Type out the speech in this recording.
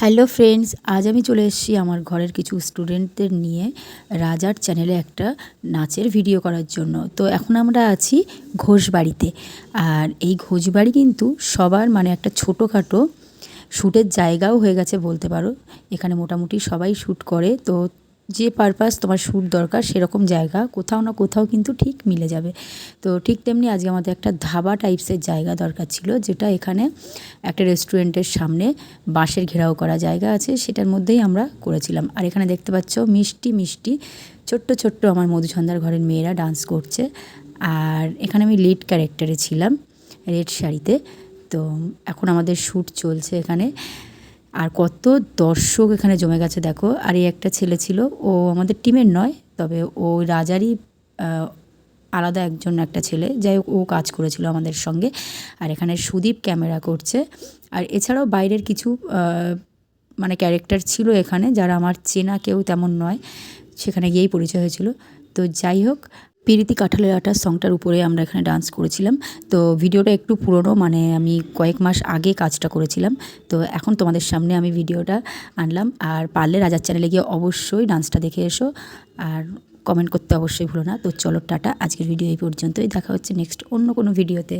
Hello friends আজ আমি চলে এসেছি আমার ঘরের কিছু স্টুডেন্টদের নিয়ে রাজার চ্যানেলে একটা নাচের ভিডিও করার জন্য। তো এখন আমরা আছি ঘোষবাড়িতে। আর এই ঘোষবাড়ি কিন্তু সবার মানে একটা ছোটোখাটো শ্যুটের জায়গাও হয়ে গেছে বলতে পারো। এখানে মোটামুটি সবাই শ্যুট করে। তো যে পারপাস তোমার শ্যুট দরকার সেরকম জায়গা, কোথাও না কোথাও কিন্তু ঠিক মিলে যাবে। তো ঠিক তেমনি আজকে আমাদের একটা ধাবা টাইপসের জায়গা দরকার ছিল, যেটা এখানে একটা রেস্টুরেন্টের সামনে বাঁশের ঘেরাও করা জায়গা আছে, সেটার মধ্যেই আমরা করেছিলাম। আর এখানে দেখতে পাচ্ছ মিষ্টি মিষ্টি, ছোট্ট ছোট্ট আমার মধুচন্দার ঘরের মেয়েরা ডান্স করছে। আর এখানে আমি লিড ক্যারেক্টারে ছিলাম রেড শাড়িতে। তো এখন আমাদের শ্যুট চলছে এখানে। আর কত দর্শক এখানে জমে গেছে দেখো। আর এই একটা ছেলে ছিল, ও আমাদের টিমের নয়, তবে ও রাজারই আলাদা একজন একটা ছেলে। যাই ও কাজ করেছিল আমাদের সঙ্গে। আর এখানে সুদীপ ক্যামেরা করছে। আর এছাড়াও বাইরের কিছু মানে ক্যারেক্টার ছিল এখানে, যারা আমার চেনা কেউ তেমন নয়, সেখানে গিয়েই পরিচয় হয়েছিল। তো যাই হোক পিরিতি কাঁঠালের আটার সংটার উপরে আমরা এখানে ডান্স করেছিলাম। তো ভিডিওটা একটু পুরনো মানে আমি কয়েক মাস আগে কাজটা করেছিলাম। তো এখন তোমাদের সামনে আমি ভিডিওটা আনলাম। আর পারলে রাজার চ্যানেলে গিয়ে অবশ্যই ডান্সটা দেখে এসো। আর কমেন্ট করতে অবশ্যই ভুলো না। তো চলো টাটা, আজকের ভিডিও এই পর্যন্তই। দেখা হচ্ছে নেক্সট অন্য কোনো ভিডিওতে